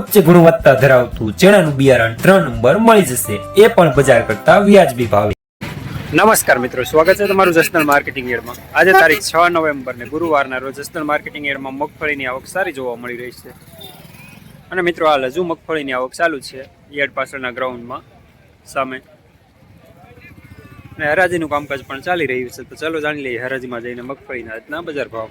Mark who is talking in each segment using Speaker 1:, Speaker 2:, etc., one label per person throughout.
Speaker 1: ઉચ્ચ ગુણવત્તા ધરાવતું ચણાનું બિયારણ ત્રણ નંબર મળી જશે. એ પણ બજાર કરતા વ્યાજબી ભાવે.
Speaker 2: નમસ્કાર મિત્રો સ્વાગત છે તમારું જસનલ માર્કેટિંગ એડમાં. આજે તારીખ છ નવેમ્બર ને ગુરુવારના રોજ જસનલ માર્કેટિંગ એડમાં મગફળીની આવક સારી જોવા મળી રહી છે. અને મિત્રો હાલ હજુ મગફળીની આવક ચાલુ છે યાર્ડ પાછળના ગ્રાઉન્ડમાં સામે. અને હરાજીનું કામકાજ પણ ચાલી રહ્યું છે. તો ચાલો જાણી લઈએ હરાજીમાં જઈને મગફળીના આજના બજાર ભાવ.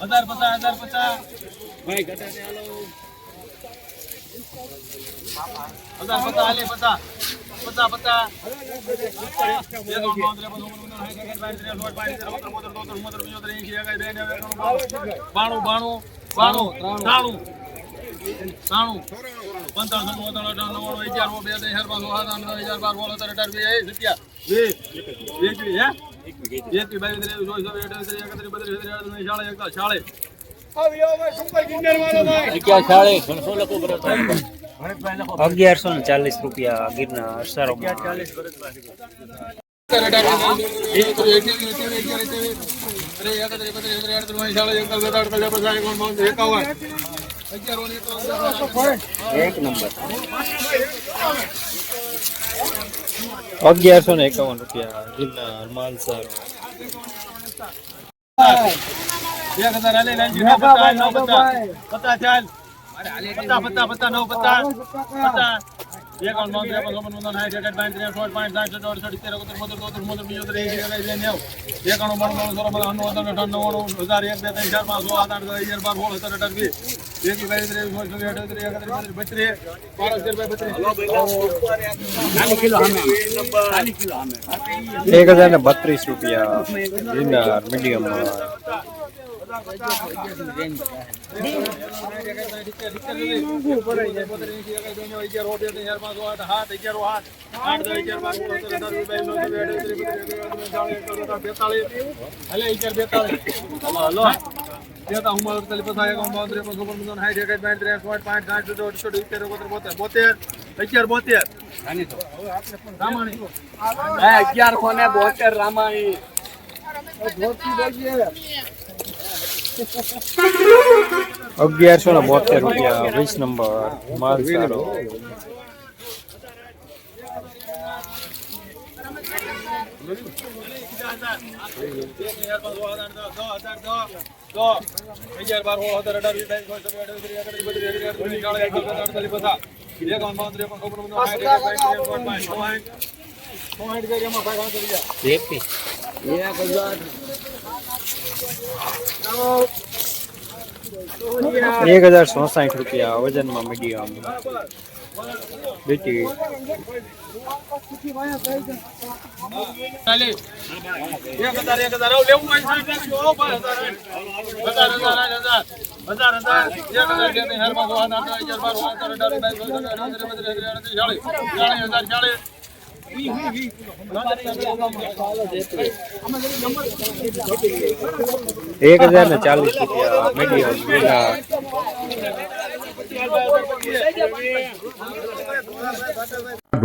Speaker 3: હજાર પચાસ હજાર પચાસ ભાઈ ઘટા ને હાલો હજાર પચાસ હાલે પચાસ પચાસ પચાસ બાણું બાણું બાણું ત્રાણું નવ્વાણું અગિયાર બે હજાર આઠ હજાર બાર અઢાર વીસ રૂપિયા વીસ વીસ હે એકવી બાવીસ ત્રેવીસ ચોવીસ ચોવીસ અઠ્યાવીસ એકત્રીસ બત્રીસ ત્રીસ અડત્રીસ ચાળીસ એકતાલીસ ચાળીસ
Speaker 2: અગિયારસો ને ચાલીસ રૂપિયા ગીરના સારો એક નંબર અગિયારસો ને એકાવન રૂપિયા જિલ્લા માલ સારો
Speaker 3: એક હજાર હાલે લાલજી નવ પચાસ નવ પચાસ. પચાસ ચાલ. પચાસ પચાસ પચાસ નવ પચાસ. પચાસ. એક બાવન ત્રેપન ચોપન પંચાવન સાઠ એકસઠ બાવીસ ત્રેસઠ સોળ પાંચ સાઠ સત્તર અડસઠ સિત્તેર એકોતેર બોતેર તોતેર ચુમ્મોતેર પંચોતેર એંસી એકાસી નેવું એકાણું બાણું બાણું સોળ પંદર અઠાવન અઠાવન નવ્વાણું હજાર એક બે ત્રણ ચાર પાંચ સો આઠ આઠ અગિયાર બાર સોળ સત્તર અઢાર વીસ. એકવીસ બાવીસ ત્રેવીસ ચોવીસ
Speaker 2: એક હજાર ને બત્રીસ રૂપિયા ગીરનાર મીડિયમ
Speaker 3: અગિયાર કોને બોતેર રામાણી
Speaker 2: અગિયારસો ને બોતેર રૂપિયા વીસ નંબર માલ સારો એક હજાર ચોસાઠ રૂપિયા વજનમાં મીડિયમ બેટી
Speaker 3: ચાલે. એક હજાર, એક હજાર. આવું લેવું હોય સાહેબ, લેજો. આવો ભાઈ, હજાર, હજાર, હજાર, રૂપિયા હજાર. નંબર હજાર. એક હજાર, બે ત્રણ, ચાર, પાંચ, છ, સાત, આઠ, ચાલીસ.
Speaker 2: એક હજાર ને ચાલીસ રૂપિયા મીડિયમ ગીરનાર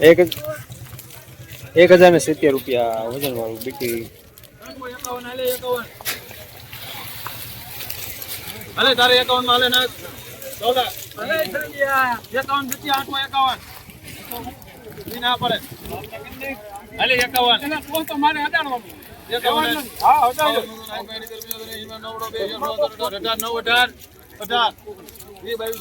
Speaker 2: એક એક હજાર ને સિત્તેર રૂપિયા વજન વાળું બીટી
Speaker 3: અલે તારે એકાવનમાં અલે ના ચૌદા અલે એકાવન બીટી આઠમાં એકાવન ના પડે અલે એકાવન એટલે તો મારે અડાડવાનું એકાવન હા અઢાર નવ અઢાર અઢાર એ બાવીસ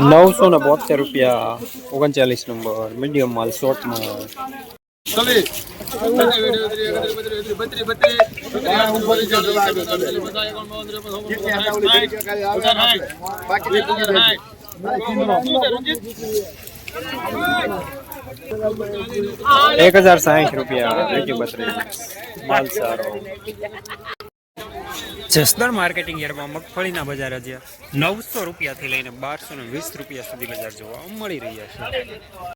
Speaker 2: نو سو بہتر روپیہ اگن چالیس نمبر میڈیم
Speaker 3: مال شوٹ مالیس
Speaker 2: એક હજાર સાહીઠ રૂપિયા સારો. જસદણ માર્કેટિંગ યાર્ડમાં મગફળીના બજાર હજી નવસો રૂપિયાથી લઈને બારસો ને વીસ રૂપિયા સુધી બજાર જોવા મળી રહ્યા છે.